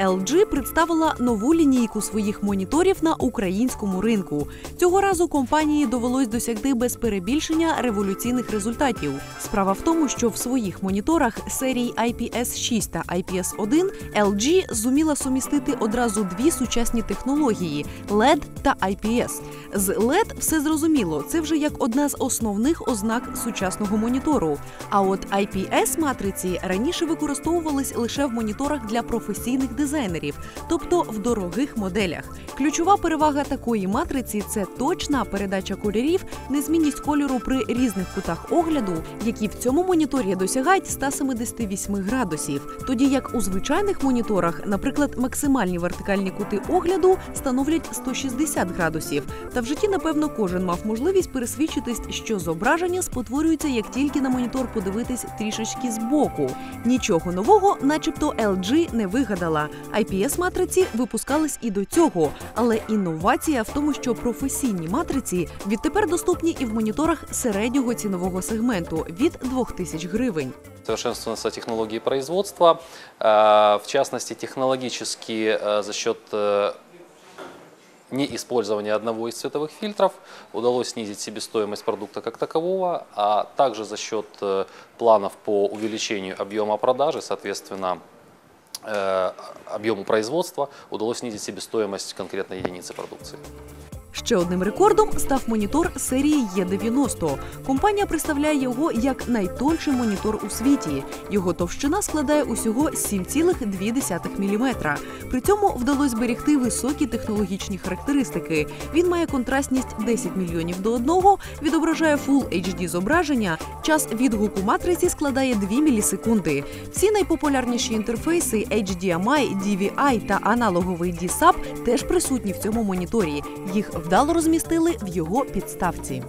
LG представила нову лінійку своїх моніторів на українському ринку. Цього разу компанії довелось досягти без перебільшення революційних результатів. Справа в тому, що в своїх моніторах серії IPS 6 та IPS 1 LG зуміла сумістити одразу дві сучасні технології LED та IPS. З LED все зрозуміло, це вже як одна з основних ознак сучасного монітору. А от IPS матриці раніше використовувались лише в моніторах для професійних дизайнерів, тобто в дорогих моделях. Ключова перевага такої матриці це точна передача кольорів, незмінність кольору при різних кутах огляду, які в цьому моніторі досягають 178 градусів. Тоді як у звичайних моніторах, наприклад, максимальні вертикальні кути огляду становлять 160 градусів. Та в житті, напевно, кожен мав можливість пересвідчитись, що зображення спотворюється, як тільки на монітор подивитись трішечки збоку. Нічого нового, начебто, LG не вигадала IPS матриці випускались і до цього, але інновація в тому, що професійні матриці відтепер доступні і в моніторах середнього цінового сегменту від 2000 гривень. Совершенствуются технологии производства, э, в частности, технологически э, за счет э, неиспользования одного из цветовых фильтров удалось снизить себестоимость продукта как такового, а также за счет э, планов по увеличению объема продажи, соответственно, э, объему производства удалось снизить себестоимость конкретной единицы продукции. Ще одним рекордом став монітор серії Е90. Компанія представляє його як найтонший монітор у світі. Його товщина складає усього 7,2 мм. При цьому вдалося зберегти високі технологічні характеристики. Він має контрастність 10 мільйонів до одного, відображає Full HD зображення. Час відгуку матриці складає 2 мілісекунди. Всі найпопулярніші інтерфейси HDMI, DVI та аналоговий DSAP теж присутні в цьому моніторі. Їх вдало розмістили в його підставці.